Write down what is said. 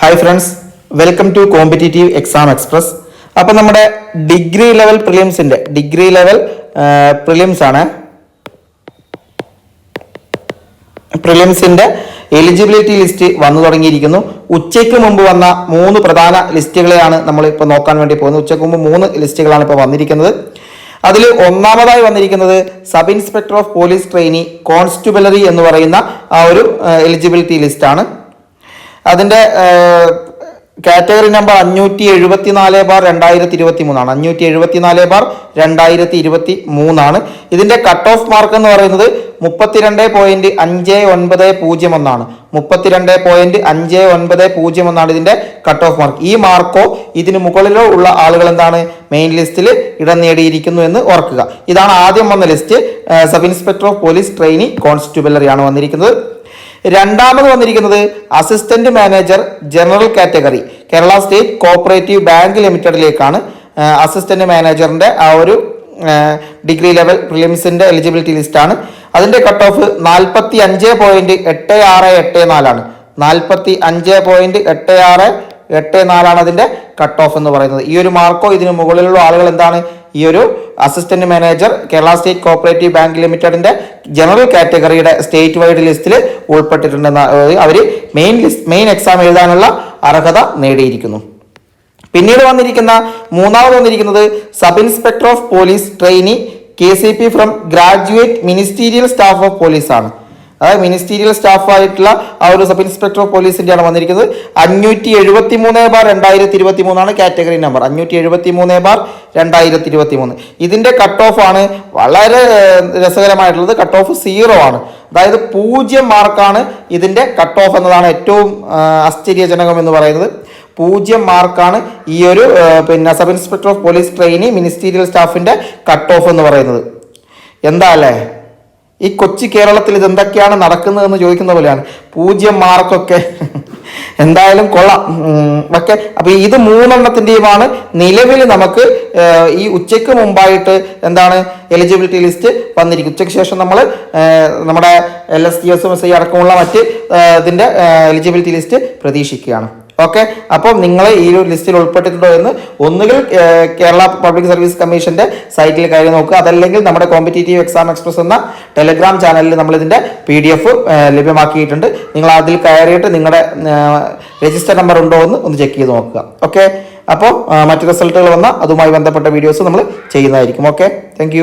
Hi friends welcome to Competitive Exam Express അപ്പോൾ നമ്മുടെ degree level പ്രിലിംസിന്റെ ഡിഗ്രി ലെവൽ പ്രിലിംസ് ആണ്. പ്രിലിംസിന്റെ എലിജിബിലിറ്റി ലിസ്റ്റ് വന്നു തുടങ്ങിയിരിക്കുന്നു. ഉച്ചയ്ക്ക് മുമ്പ് വന്ന മൂന്ന് പ്രധാന ലിസ്റ്റുകളെയാണ് നമ്മൾ ഇപ്പോൾ നോക്കാൻ വേണ്ടി പോകുന്നത്. ഉച്ചയ്ക്ക് മുമ്പ് മൂന്ന് ലിസ്റ്റുകളാണ് ഇപ്പോൾ വന്നിരിക്കുന്നത്. അതിൽ ഒന്നാമതായി വന്നിരിക്കുന്നത് sub inspector of police trainee constabulary എന്ന് പറയുന്ന ആ ഒരു എലിജിബിലിറ്റി ലിസ്റ്റാണ് അതിന്റെ കാറ്റഗറി നമ്പർ അഞ്ഞൂറ്റി എഴുപത്തി നാല് ബാർ രണ്ടായിരത്തി ഇരുപത്തി മൂന്നാണ് അഞ്ഞൂറ്റി എഴുപത്തി നാല് ബാർ രണ്ടായിരത്തി ഇരുപത്തി മൂന്നാണ് ഇതിന്റെ കട്ട് ഓഫ് മാർക്ക് എന്ന് പറയുന്നത് മുപ്പത്തിരണ്ട് പോയിന്റ് അഞ്ച് ഒൻപത് പൂജ്യം ഒന്നാണ്. മുപ്പത്തിരണ്ട് പോയിന്റ് അഞ്ച് ഒൻപത് പൂജ്യം ഒന്നാണ് ഇതിന്റെ കട്ട് ഓഫ് മാർക്ക് ഈ മാർക്കോ ഇതിന് മുകളിലോ ഉള്ള ആളുകൾ എന്താണ്? മെയിൻ ലിസ്റ്റിൽ ഇടം നേടിയിരിക്കുന്നു എന്ന് ഓർക്കുക. ഇതാണ് ആദ്യം വന്ന list sub inspector of police trainee കോൺസ്റ്റബിളറിയാണ് വന്നിരിക്കുന്നത്. രണ്ടാമത് വന്നിരിക്കുന്നത് assistant manager general category Kerala state cooperative bank ലിമിറ്റഡിലേക്കാണ് assistant മാനേജറിന്റെ ആ ഒരു ഡിഗ്രി ലെവൽ പ്രിലിംസിന്റെ എലിജിബിലിറ്റി ലിസ്റ്റാണ് അതിന്റെ കട്ട് ഓഫ് നാൽപ്പത്തി അഞ്ച് പോയിന്റ് എട്ട് ആറ് എട്ട് നാലാണ്. നാൽപ്പത്തി അഞ്ച് പോയിന്റ് എട്ട് ആറ് എട്ട് നാലാണ് അതിന്റെ കട്ട് ഓഫ് എന്ന് പറയുന്നത്. ഈ ഒരു മാർക്കോ ഇതിന് മുകളിലുള്ള ആളുകൾ എന്താണ്? ഈ ഒരു assistant manager Kerala state cooperative bank ലിമിറ്റഡിന്റെ ജനറൽ കാറ്റഗറിയുടെ സ്റ്റേറ്റ് വൈഡ് ലിസ്റ്റിൽ ഉൾപ്പെട്ടിട്ടുണ്ടെന്ന് അവർ മെയിൻ ലിസ്റ്റ് മെയിൻ എക്സാം എഴുതാനുള്ള അർഹത നേടിയിരിക്കുന്നു. പിന്നീട് വന്നിരിക്കുന്ന മൂന്നാമത് വന്നിരിക്കുന്നത് sub inspector of police trainee K C P from graduate ministerial staff of police ആണ് അതായത് മിനിസ്റ്റീരിയൽ സ്റ്റാഫായിട്ടുള്ള ആ ഒരു സബ് ഇൻസ്പെക്ടർ ഓഫ് പോലീസിന്റെ ആണ് വന്നിരിക്കുന്നത്. അഞ്ഞൂറ്റി എഴുപത്തി മൂന്ന് ബാർ രണ്ടായിരത്തി ഇരുപത്തി മൂന്നാണ് കാറ്റഗറി നമ്പർ അഞ്ഞൂറ്റി എഴുപത്തി മൂന്ന് ബാർ രണ്ടായിരത്തി ഇരുപത്തി മൂന്ന് ഇതിന്റെ കട്ട് ഓഫ് ആണ് വളരെ രസകരമായിട്ടുള്ളത്. കട്ട് ഓഫ് സീറോ ആണ്. അതായത് പൂജ്യം മാർക്കാണ് ഇതിന്റെ കട്ട് ഓഫ് എന്നതാണ് ഏറ്റവും ആശ്ചര്യജനകം എന്ന് പറയുന്നത്. പൂജ്യം മാർക്കാണ് ഈ ഒരു പിന്നെ sub inspector of police trainee ministerial സ്റ്റാഫിന്റെ cut off എന്ന് പറയുന്നത്. എന്താ അല്ലേ? ഈ കൊച്ചി കേരളത്തിൽ ഇതെന്തൊക്കെയാണ് നടക്കുന്നത് നടക്കുന്നതെന്ന് ചോദിക്കുന്ന പോലെയാണ്. പൂജ്യം മാർക്കൊക്കെ. എന്തായാലും കൊള്ളാം. ഓക്കെ അപ്പൊ ഇത് മൂന്നെണ്ണത്തിന്റെയുമാണ്. നിലവിൽ നമുക്ക് ഈ ഉച്ചയ്ക്ക് മുമ്പായിട്ട് എന്താണ് എലിജിബിലിറ്റി ലിസ്റ്റ് വന്നിരിക്കും. ഉച്ചയ്ക്ക് ശേഷം നമ്മൾ നമ്മുടെ L S G S M S I അടക്കമുള്ള മറ്റ് ഇതിന്റെ എലിജിബിലിറ്റി ലിസ്റ്റ് പ്രതീക്ഷിക്കുകയാണ്. ഓക്കെ? അപ്പം നിങ്ങൾ ഈ ഒരു ലിസ്റ്റിൽ ഉൾപ്പെട്ടിട്ടുണ്ടോ എന്ന് ഒന്നുകിൽ കേരള പബ്ലിക് സർവീസ് കമ്മീഷന്റെ സൈറ്റിൽ കയറി നോക്കുക. അതല്ലെങ്കിൽ നമ്മുടെ കോമ്പറ്റേറ്റീവ് എക്സാം എക്സ്പ്രസ് എന്ന ടെലിഗ്രാം ചാനലിൽ നമ്മൾ ഇതിന്റെ പി ഡി എഫ് ലഭ്യമാക്കിയിട്ടുണ്ട്. നിങ്ങൾ അതിൽ കയറിയിട്ട് നിങ്ങളുടെ രജിസ്റ്റർ നമ്പർ ഉണ്ടോ എന്ന് ഒന്ന് ചെക്ക് ചെയ്ത് നോക്കുക. ഓക്കെ? അപ്പോൾ മറ്റു റിസൾട്ടുകൾ വന്നാൽ അതുമായി ബന്ധപ്പെട്ട വീഡിയോസ് നമ്മൾ ചെയ്യുന്നതായിരിക്കും. ഓക്കെ? താങ്ക്